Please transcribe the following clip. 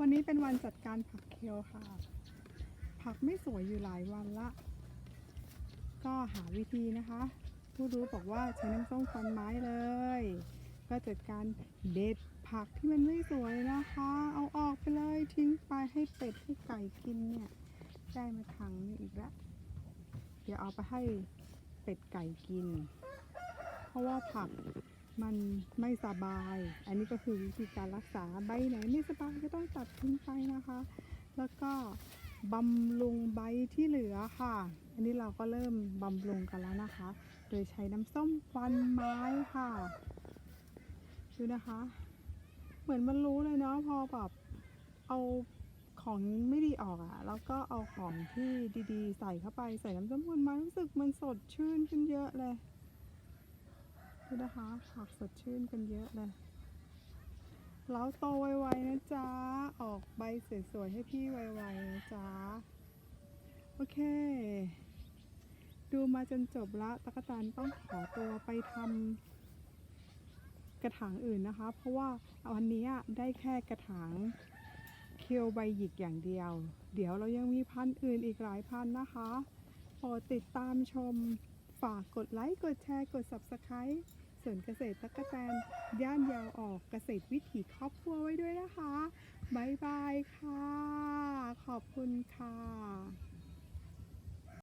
วันนี้เป็นวันจัดการผักเคลค่ะ ผักไม่สวยอยู่หลายวันละ ก็หาวิธีนะคะ ผู้รู้บอกว่าใช้น้ำส้มควันไม้เลย ก็จัดการเด็ดผักที่มันไม่สวยนะคะ เอาออกไปเลยทิ้งไปให้เป็ดให้ไก่กินเนี่ย ได้มาถังนึงอีกล้วเดี๋ยวเอาไปให้เป็ดไก่กิน เพราะว่าผัก มันไม่สบาย อันนี้ก็คือวิธีการรักษาใบไหนไม่สบายก็ต้องตัดทิ้งไปนะคะ แล้วก็บำรุงใบที่เหลือค่ะ อันนี้เราก็เริ่มบำรุงกันแล้วนะคะ โดยใช้น้ำส้มควันไม้ค่ะ ดูนะคะ เหมือนมันรู้เลยเนาะพอแบบเอาของไม่ดีออกอะ่ะ แล้วก็เอาของที่ดีๆ ใส่เข้าไปใส่น้ำส้มควันไม้รู้สึกมันสดชื่นขึ้นเยอะเลย ดูนะคะผักสดชื่นกันเยอะเลยแล้วโตไวๆนะจ๊ะ ออกใบสวยๆให้พี่ไวๆนะจ๊ะ โอเค ดูมาจนจบละตะกแตนต้องขอตัวไปทำกระถางอื่นนะคะ เพราะว่าวันนี้ได้แค่กระถางเคียวใบหยิกอย่างเดียว เดี๋ยวเรายังมีพันธุ์อื่นอีกหลายพันธุ์นะคะโปรดติดตามชม ฝากกดไลค์ กดแชร์ กด Subscribe ส่วนเกษตรตะกะแตนย่านยาวออกเกษตรวิถีครอบครัวไว้ด้วยนะคะ บ๊ายบายค่ะ ขอบคุณค่ะ